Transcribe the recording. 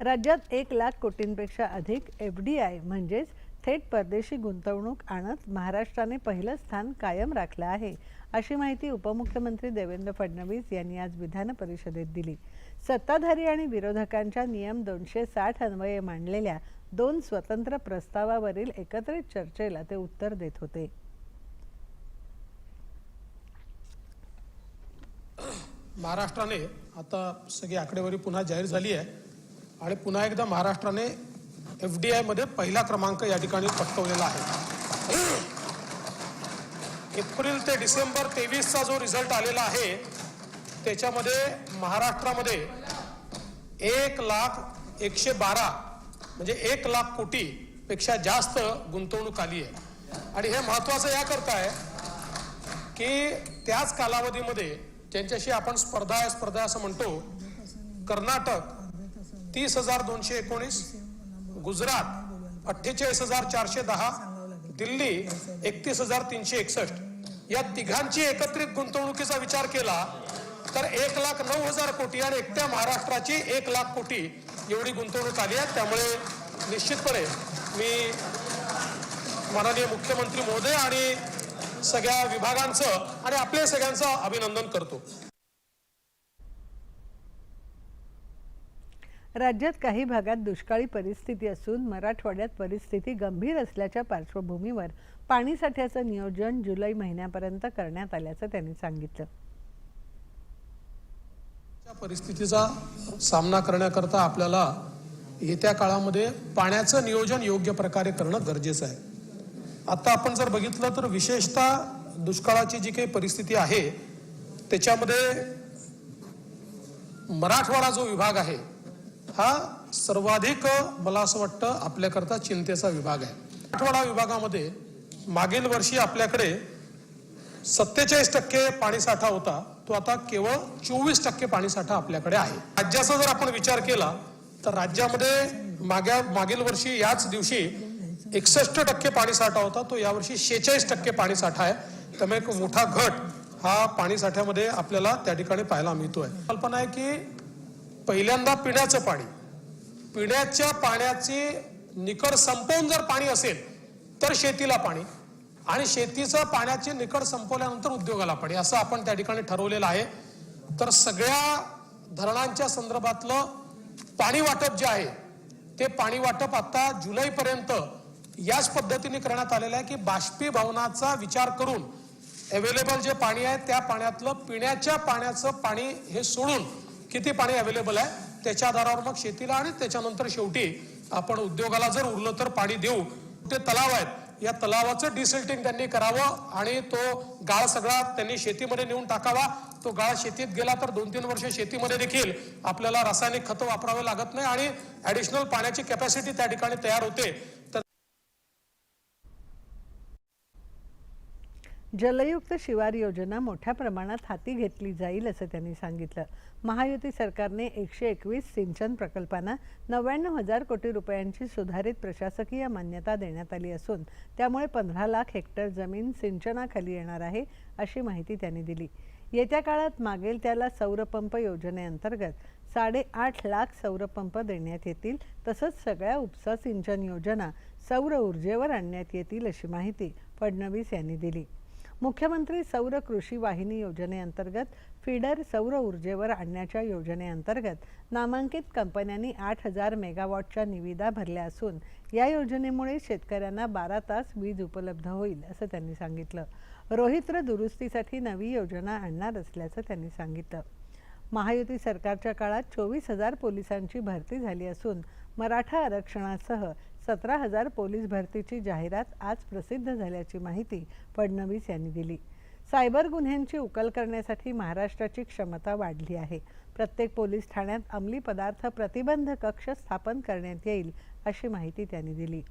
राज्यात एक लाख कोटींपेक्षा अधिक एफ डी आय म्हणजेच थेट परदेशी गुंतवणूक आणत महाराष्ट्राने पहिलं स्थान कायम राखलं आहे अशी माहिती उपमुख्यमंत्री देवेंद्र फडणवीस यांनी आज विधान परिषदेत दिली. सत्ताधारी आणि विरोधकांच्या नियम दोनशे साठ अन्वये मांडलेल्या दोन स्वतंत्र प्रस्तावावरील एकत्रित चर्चेला ते उत्तर देत होते. महाराष्ट्राने आता सगळी आकडेवारी पुन्हा जाहीर झाली आहे. आणि पुन्हा एकदा महाराष्ट्राने एफ डी आयमध्ये पहिला क्रमांक या ठिकाणी पटकवलेला आहे. एप्रिल ते डिसेंबर तेवीसचा जो रिझल्ट आलेला आहे त्याच्यामध्ये महाराष्ट्रामध्ये एक लाख एकशे बारा म्हणजे एक लाख कोटी पेक्षा जास्त गुंतवणूक आली आहे. आणि हे महत्वाचं याकरता आहे की त्याच कालावधीमध्ये ज्यांच्याशी आपण स्पर्धा स्पर्धा असं म्हणतो कर्नाटक तीस हजार दोनशे एकोणीस गुजरात अठ्ठेचाळीस हजार चारशे दहा दिल्ली एकतीस हजार तीनशे एकसष्ट. या तिघांची एकत्रित गुंतवणुकीचा विचार केला तर एक लाख नऊ हजार कोटी आणि एकट्या महाराष्ट्राची एक लाख कोटी एवढी गुंतवणूक आली आहे. त्यामुळे निश्चितपणे मी माननीय मुख्यमंत्री महोदय आणि सगळ्या विभागांचं आणि आपल्या सगळ्यांचं अभिनंदन करतो. राज्यात काही भागात दुष्काळी परिस्थिती असून मराठवाड्यात परिस्थिती गंभीर असल्याच्या पार्श्वभूमीवर पाणीसाठ्याचं नियोजन जुलै महिन्यापर्यंत करण्यात आल्याचं त्यांनी सांगितलं. परिस्थितीचा सामना करण्याकरता आपल्याला येत्या काळामध्ये पाण्याचं नियोजन योग्य प्रकारे करणं गरजेचं आहे. आता आपण जर बघितलं तर विशेषतः दुष्काळाची जी काही परिस्थिती आहे त्याच्यामध्ये मराठवाडा जो विभाग आहे हा सर्वाधिक मला असं वाटतं आपल्याकरता चिंतेचा विभाग आहे. आठवडा विभागामध्ये मागील वर्षी आपल्याकडे सत्तेचाळीस टक्के पाणीसाठा होता. तो आता केवळ चोवीस टक्के पाणीसाठा आपल्याकडे आहे. राज्याचा जर आपण विचार केला तर राज्यामध्ये माग्या मागील वर्षी याच दिवशी एकसष्ट टक्के पाणीसाठा होता. तो यावर्षी शेहेचाळीस टक्के पाणीसाठा आहे. त्यामुळे एक मोठा घट हा पाणीसाठ्यामध्ये आपल्याला त्या ठिकाणी पाहायला मिळतोय. कल्पना आहे की पहिल्यांदा पिण्याचं पाणी. पिण्याच्या पाण्याची निकड संपवून जर पाणी असेल तर शेतीला पाणी. आणि शेतीचं पाण्याची निकड संपवल्यानंतर उद्योगाला पाणी. असं आपण त्या ठिकाणी ठरवलेलं आहे. तर सगळ्या धरणांच्या संदर्भातलं पाणी वाटप जे आहे ते पाणी वाटप आता जुलैपर्यंत याच पद्धतीने करण्यात आलेलं आहे की बाष्पीभवनाचा विचार करून अवेलेबल जे पाणी आहे त्या पाण्यातलं पिण्याच्या पाण्याचं पाणी हे सोडून किती पाणी अवेलेबल आहे त्याच्या आधारावर मग शेतीला आणि त्याच्यानंतर शेवटी आपण उद्योगाला जर उरलं तर पाणी देऊ. ते तलाव आहेत. या तलावाचं डिसिल्टिंग त्यांनी करावं आणि तो गाळ सगळा त्यांनी शेतीमध्ये नेऊन टाकावा. तो गाळ शेतीत गेला तर दोन तीन वर्ष शेतीमध्ये देखील आपल्याला रासायनिक खतं वापरावे लागत नाही आणि ऍडिशनल पाण्याची कॅपॅसिटी त्या ठिकाणी तयार होते तर जलयुक्त शिवार योजना मोठ्या प्रमाणात हाती घेतली जाईल असं त्यांनी सांगितलं. महायुती सरकारने एकशे एकवीस सिंचन प्रकल्पांना नव्याण्णव हजार कोटी रुपयांची सुधारित प्रशासकीय मान्यता देण्यात आली असून त्यामुळे पंधरा लाख हेक्टर जमीन सिंचनाखाली येणार आहे अशी माहिती त्यांनी दिली. येत्या काळात मागेल त्याला सौरपंप योजनेअंतर्गत साडेआठ लाख सौरपंप देण्यात येतील तसंच सगळ्या उपसा सिंचन योजना सौर ऊर्जेवर आणण्यात येतील अशी माहिती फडणवीस यांनी दिली. मुख्यमंत्री सौर कृषी वाहिनी योजनेअंतर्गत फीडर सौर ऊर्जेवर आणण्याच्या योजनेअंतर्गत नामांकित कंपन्यांनी आठ हजार मेगावॉटच्या निविदा भरल्या असून या योजनेमुळे शेतकऱ्यांना बारा तास वीज उपलब्ध होईल असं त्यांनी सांगितलं. रोहित्र दुरुस्तीसाठी नवी योजना आणणार असल्याचं त्यांनी सांगितलं. महायुती सरकारच्या काळात चोवीस हजार पोलिसांची भरती झाली असून मराठा आरक्षणासह सतरा हजार पोलीस भरतीची जाहिरात आज प्रसिद्ध झाल्याची माहिती फडणवीस यांनी दिली. सायबर गुन्ह्यांची उकल करण्यासाठी महाराष्ट्राची क्षमता वाढली आहे. प्रत्येक पोलीस ठाण्यात अंमली पदार्थ प्रतिबंध कक्ष स्थापन करण्यात येईल अशी माहिती त्यांनी दिली.